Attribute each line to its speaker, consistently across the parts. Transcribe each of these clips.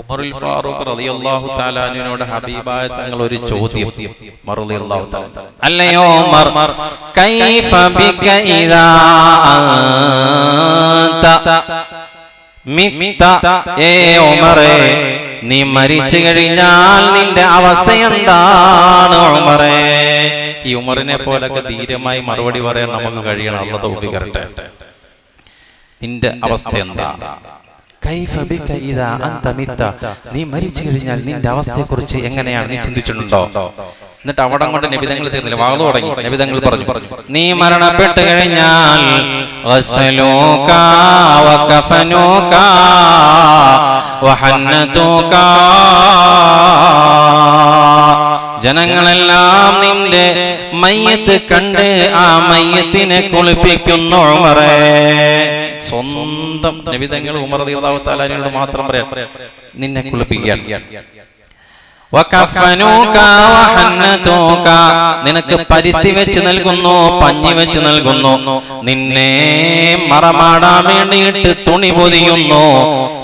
Speaker 1: ഉമറുൽ ഫാറൂഖ് റളിയല്ലാഹു തആലാനോട് ഹബീബായ തങ്ങൾ ഒരു ചോദ്യം. റളിയല്ലാഹു തആല.
Speaker 2: അല്ലയോ ഉമർ കൈഫ ബിക ഇദാ അൻത? മിത്ത ഏ നീ മരിച്ചു കഴിഞ്ഞാൽ നിന്റെ അവസ്ഥ എന്താണ് ഉമറേ?
Speaker 1: ഈ ഉമറിനെ പോലൊക്കെ ധീരമായി മറുപടി പറയാൻ നമുക്ക് കഴിയണം. അള്ള തൗഫീഖ് നിന്റെ അവസ്ഥ എന്താ? നീ മരിച്ചു കഴിഞ്ഞാൽ നിന്റെ അവസ്ഥയെക്കുറിച്ച് എങ്ങനെയാണ് നീ ചിന്തിച്ചിട്ടുണ്ടോ? എന്നിട്ട് അവിടെ കൊണ്ട് നബിതങ്ങൾ തീർന്നില്ല. വാങ്ങു തുടങ്ങി നബിതങ്ങൾ പറഞ്ഞു.
Speaker 2: നീ മരണപ്പെട്ട് കഴിഞ്ഞാൽ ജനങ്ങളെല്ലാം നിന്റെ മയ്യത്ത് കണ്ട് ആ മയ്യത്തിനെ കുളിപ്പിക്കുന്നു ഉമറേ.
Speaker 1: സ്വന്തം നബിതങ്ങൾ ഉമർ തീർത്താവത്താലോട് മാത്രം പറയാം നിന്നെ കുളിപ്പിക്കാൻ.
Speaker 2: നിനക്ക് പരുത്തി വെച്ച് നൽകുന്നു പഞ്ഞി വെച്ച് നൽകുന്നു. നിന്നെ മറമാടാൻ വേണ്ടിയിട്ട് തുണി പൊതിയുന്നു.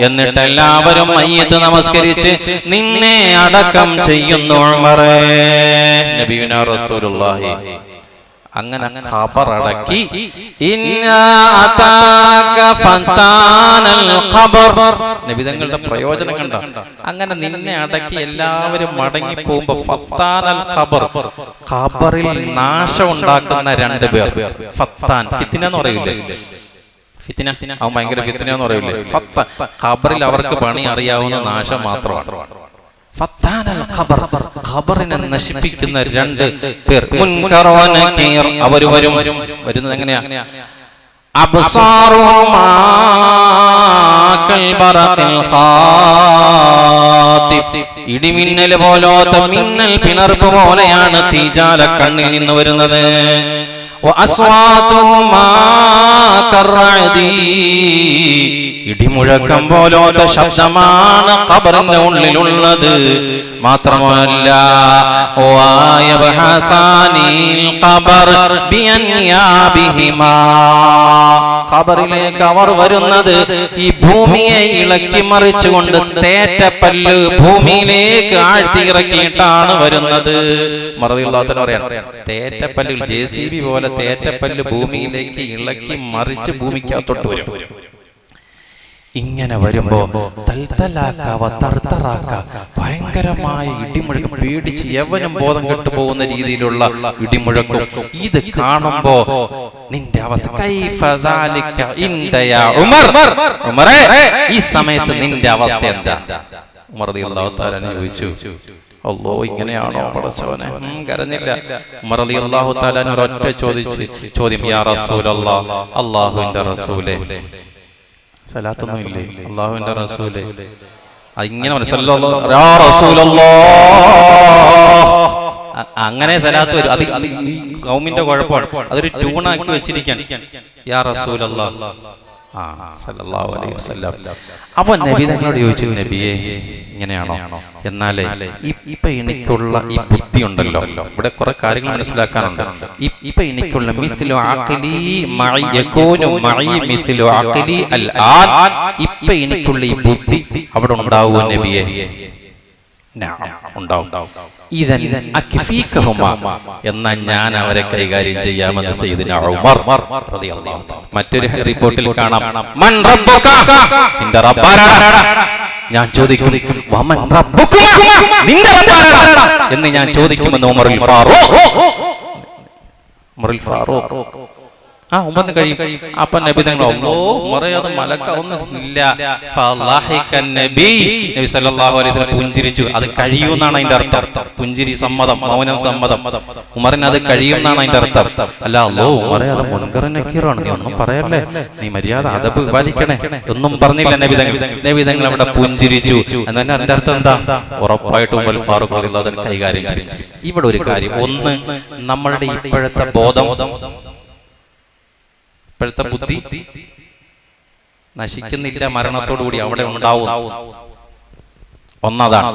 Speaker 2: എന്നിട്ട് എല്ലാവരും മയ്യത്ത് നമസ്കരിച്ച് നിന്നെ അടക്കം ചെയ്യുന്നു
Speaker 1: നബിയുനാ റസൂലുള്ളാഹി. അങ്ങനെ ഖബറടക്കി.
Speaker 2: ഇന്നാ അതാക ഫത്താനൽ ഖബർ.
Speaker 1: നബിതങ്ങളുടെ പ്രയോജനം കണ്ട അങ്ങനെ നിന്നെ അടക്കി എല്ലാവരും മടങ്ങി പോകുമ്പോ ഫത്താനൽ ഖബർ. ഖബറിൽ നാശം ഉണ്ടാക്കുന്ന രണ്ട് പേർ. ഫത്താൻ. ഫിത്തിന എന്ന് പറയില്ലേ ഫിത്തിന. അവൻ ഭയങ്കര ഫിത്തിന എന്ന് പറയില്ലേ ഫത്താൻ. ഖബറിൽ അവർക്ക് പണി അറിയാവുന്ന നാശം മാത്രമാണ്. ഖബറിനെ നശിപ്പിക്കുന്ന രണ്ട് പേർ.
Speaker 2: അവർ വരും.
Speaker 1: വരുന്നത് എങ്ങനെയാ?
Speaker 2: ഇടിമിന്നൽ പോലോത്ത മിന്നൽ പിണർപ്പ് പോലെയാണ് തീജാല കണ്ണിൽ നിന്ന് വരുന്നത്. ഇടിമുഴക്കം പോലോത്ത ശബ്ദമാണ് ഖബറിന്റെ ഉള്ളിലുള്ളത്. മാത്രമല്ല. ഖബറിലേക്ക് അവർ വരുന്നത് ഈ ഭൂമിയെ ഇളക്കി മറിച്ചുകൊണ്ട് തേറ്റപ്പല്ല് ഭൂമിയിലേക്ക് ആഴ്ത്തി ഇറക്കിയിട്ടാണ് വരുന്നത്.
Speaker 1: മറവില്ലാത്തവന് പറയാം തേറ്റപ്പല്ലുകൾ ജെ സി ബി പോലെ തേറ്റപ്പല്ല് ഭൂമിയിലേക്ക് ഇളക്കി മറിച്ച് ഭൂമിക്കകത്തോട്ട് വരും. ഇങ്ങനെ വരുമ്പോ തൽത്തലാക്കാവ തർത്തറാക്ക ഭയങ്കരമായ ഇടിമുഴക്കം പേടിച്ച് യവനും ബോധം കെട്ടു പോകുന്ന രീതിയിലുള്ള ഇടിമുഴക്കം. ഇത് കാണുമ്പോ നിന്റെ അവസ്ഥ ഈ സമയത്ത് നിന്റെ അവസ്ഥ എന്താ? ഉമർ ചോദിച്ചു. അല്ലോ ഇങ്ങനെയാണോ പടച്ചവനെ? കരഞ്ഞില്ല. അലി അള്ളാഹു താലാൻ ഒരൊറ്റ ചോദിച്ച്. ചോദ്യം. യാ റസൂലല്ലാ അള്ളാഹുവിന്റെ റസൂലേ. സലാത്തൊന്നും ഇല്ലേ അള്ളാഹുവിന്റെ റസൂലെ. ഇങ്ങനെ മനസ്സിലല്ലോ അങ്ങനെ സലാത്ത് വരും. അത് കൗമിന്റെ കുഴപ്പമാണ്. അതൊരു ട്യൂണാക്കി വെച്ചിരിക്കാൻ. യാ റസൂലല്ലാ. അപ്പൊ നബി തങ്ങളോട് ചോദിച്ചു നബിയെ ഇങ്ങനെയാണോ? എന്നാലേ ഇപ്പൊ എനിക്കുള്ള ഈ ബുദ്ധി ഉണ്ടല്ലോ ഇവിടെ കുറെ കാര്യങ്ങൾ മനസ്സിലാക്കാനുണ്ട്. ഇപ്പൊ എനിക്കുള്ള ഇപ്പൊ എനിക്കുള്ള ഈ ബുദ്ധി അവിടെ ഉണ്ടാവുമോ നബിയെ? ഉണ്ടാവും. ഇതൻ അക്ഫീകഹുമാ എന്ന ഞാൻ അവരെ കൈകാര്യം ചെയ്യാമെന്ന് ഉമർ. മറ്റൊരു റിപ്പോർട്ടിൽ കാണാം. മൻ റബ്ബുക. നിന്റെ ഞാൻ ചോദിക്കും. വമൻ റബ്ബുക നിന്റെ എന്ന് ഞാൻ ചോദിക്കുമെന്ന് ഉമറുൽ ഫാറൂഖ്. ഉമറുൽ ഫാറൂഖ്. ആ ഉമ്മന്ന് കഴിയും. അപ്പൊ നബി തങ്ങൾ അല്ലോ ഫളഹിക്കൻ നബി. സല്ലല്ലാഹു അലൈഹി വസല്ലം പുഞ്ചിരിച്ചു. അത് കഴിയുമെന്നാണ് അതിന്റെ അർത്ഥം. പുഞ്ചിരി സമ്മതം മൗനം സമ്മതം. ഉമറിന് അത് കഴിയുമെന്നാണ് അതിന്റെ അർത്ഥം. അല്ല അല്ലോ ഉമറേ അത് നീ ഒന്നും പറയല്ലേ? നീ മര്യാദ അതബ് പാലിക്കണേ. ഒന്നും പറഞ്ഞില്ല നബി തങ്ങൾ. നബി തങ്ങൾ അവിടെ പുഞ്ചിരിച്ചു. എന്നാൽ അതിന്റെ അർത്ഥം എന്താ? ഉറപ്പായിട്ടും ഫാറൂഖ് കൈകാര്യം ചെയ്യും ഇവിടെ ഒരു കാര്യം. ഒന്ന് നമ്മളുടെ ഇപ്പോഴത്തെ ബോധം. ഇപ്പോഴത്തെ ബുദ്ധി നശിക്കുന്നില്ല മരണത്തോടുകൂടി അവിടെ ഉണ്ടാവും. ഒന്നതാണ്.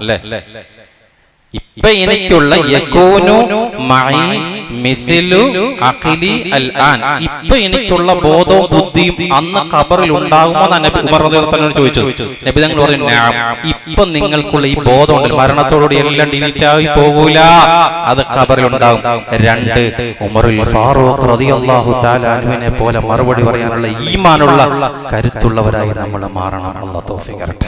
Speaker 1: അല്ലേ? ഇപ്പൊ എനിക്കുള്ള അഖിലി അൽ ഇപ്പൊ എനിക്കുള്ള ബോധവും ബുദ്ധിയും അന്ന് ഖബറിൽ ഉണ്ടാകുമോ എന്ന് നബി ഉമർ റളിയല്ലാഹു അൻഹു ചോദിച്ചു നബി തങ്ങൾ പറഞ്ഞു. ഇപ്പൊ നിങ്ങൾക്കുള്ള ഈ ബോധം ഉണ്ട് മരണത്തോടുകൂടി എല്ലാം ഡിലീറ്റ് ആയി പോകൂല. അത് ഖബറിൽ ഉണ്ടാകും രണ്ട് ഉമറുൽ ഫാറൂഖ് തആല പോലെ മറുപടി പറയാനുള്ള ഈമാനുള്ള കരുത്തുള്ളവരായി നമ്മൾ മാറണം. അല്ലാഹു തൗഫീഖ്